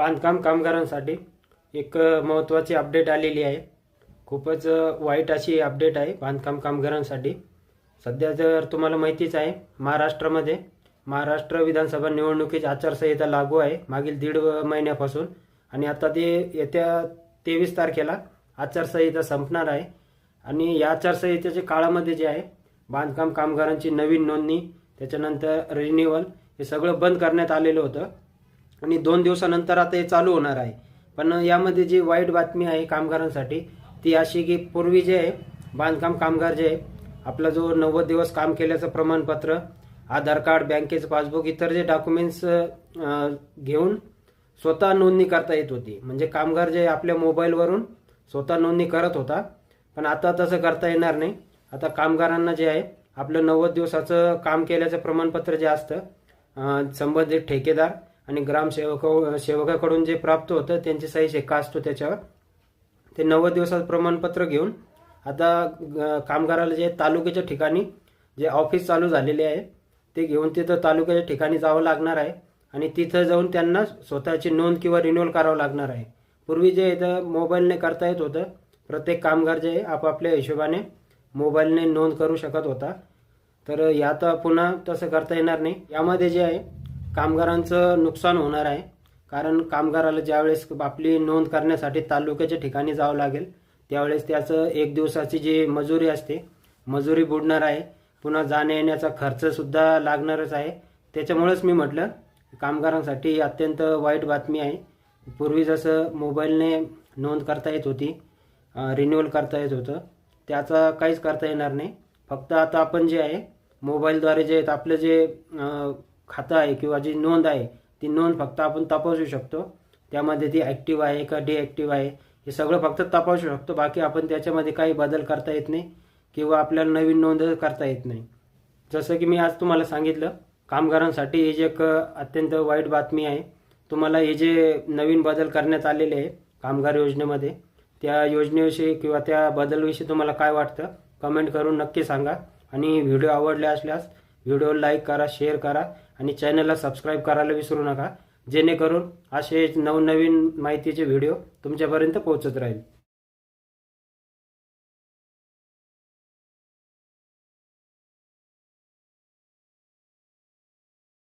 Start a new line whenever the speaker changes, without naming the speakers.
बांधकाम कामगारांसाठी एक महत्त्वाची अपडेट आलेली आहे. खूपच वाईट अशी अपडेट आहे बांधकाम कामगारांसाठी. सध्या जर तुम्हाला माहितीच आहे महाराष्ट्रामध्ये महाराष्ट्र विधानसभा निवडणुकीची आचारसंहिता लागू आहे मागील दीड महिन्यापासून. आणि आता ते येत्या तेवीस तारखेला आचारसंहिता संपणार आहे. आणि या आचारसंहितेच्या काळामध्ये जे आहे बांधकाम कामगारांची नवीन नोंदणी त्याच्यानंतर रिन्युअल हे सगळं बंद करण्यात आलेलं होतं. आणि दोन दिवसानंतर आता हे चालू होणार आहे. पण यामध्ये जी वाईट बातमी आहे कामगारांसाठी ती अशी की पूर्वी जे आहे बांधकाम कामगार जे आहे आपला जो नव्वद दिवस काम केल्याचं प्रमाणपत्र आधार कार्ड बँकेचं पासबुक इतर जे डॉक्युमेंट्स घेऊन स्वतः नोंदणी करता येत होती. म्हणजे कामगार जे आपल्या मोबाईलवरून स्वतः नोंदणी करत होता. पण आता तसं करता येणार नाही. आता कामगारांना जे आहे आपलं नव्वद दिवसाचं काम केल्याचं प्रमाणपत्र जे असतं संबंधित ठेकेदार आणि ग्रामसेवक सेवकाकडून जे प्राप्त होतं त्यांची सही शिक्का असतो त्याच्यावर. ते नव्वद दिवसात प्रमाणपत्र घेऊन आता कामगाराला जे तालुक्याच्या ठिकाणी जे ऑफिस चालू झालेले आहे ते घेऊन तिथं तालुक्याच्या ठिकाणी जावं लागणार आहे आणि तिथं जाऊन त्यांना स्वतःची नोंद किंवा रिन्युअल करावं लागणार आहे. पूर्वी जे इथं मोबाईलने करता येत होतं प्रत्येक कामगार जे आपापल्या हिशोबाने मोबाईलने नोंद करू शकत होता. तर यात पुन्हा तसं करता येणार नाही. यामध्ये जे आहे कामगारांचं नुकसान होणार आहे. कारण कामगाराला ज्यावेळेस आपली नोंद करण्यासाठी तालुक्याच्या ठिकाणी जावं लागेल त्यावेळेस त्याचं एक दिवसाची जी मजुरी असते मजुरी बुडणार आहे. पुन्हा जाण्या येण्याचा लागणारच आहे. त्याच्यामुळेच मी म्हटलं कामगारांसाठी अत्यंत वाईट बातमी आहे. पूर्वी जसं मोबाईलने नोंद करता येत होती रिन्युअल करता येत होतं त्याचा काहीच करता येणार नाही. फक्त आता आपण जे आहे मोबाईलद्वारे जे आहेत आपलं जे खातं आहे किंवा जी नोंद आहे ती नोंद फक्त आपण तपासू शकतो. त्यामध्ये ती ॲक्टिव्ह आहे का डिॲक्टिव्ह आहे हे सगळं फक्त तपासू शकतो. बाकी आपण त्याच्यामध्ये काही बदल करता येत नाही किंवा आपल्याला नवीन नोंद करता येत नाही. जसं की मी आज तुम्हाला सांगितलं कामगारांसाठी ही जी एक अत्यंत वाईट बातमी आहे. तुम्हाला हे जे नवीन बदल करण्यात आलेले आहे कामगार योजनेमध्ये त्या योजनेविषयी किंवा त्या बदलविषयी तुम्हाला काय वाटतं कमेंट करून नक्की सांगा. आणि व्हिडिओ आवडले असल्यास व्हिडिओ लाईक करा शेअर करा. आणि चॅनलला सबस्क्राईब करायला विसरू नका. जेणेकरून असे नवनवीन माहितीचे व्हिडिओ तुमच्यापर्यंत पोहोचत राहील.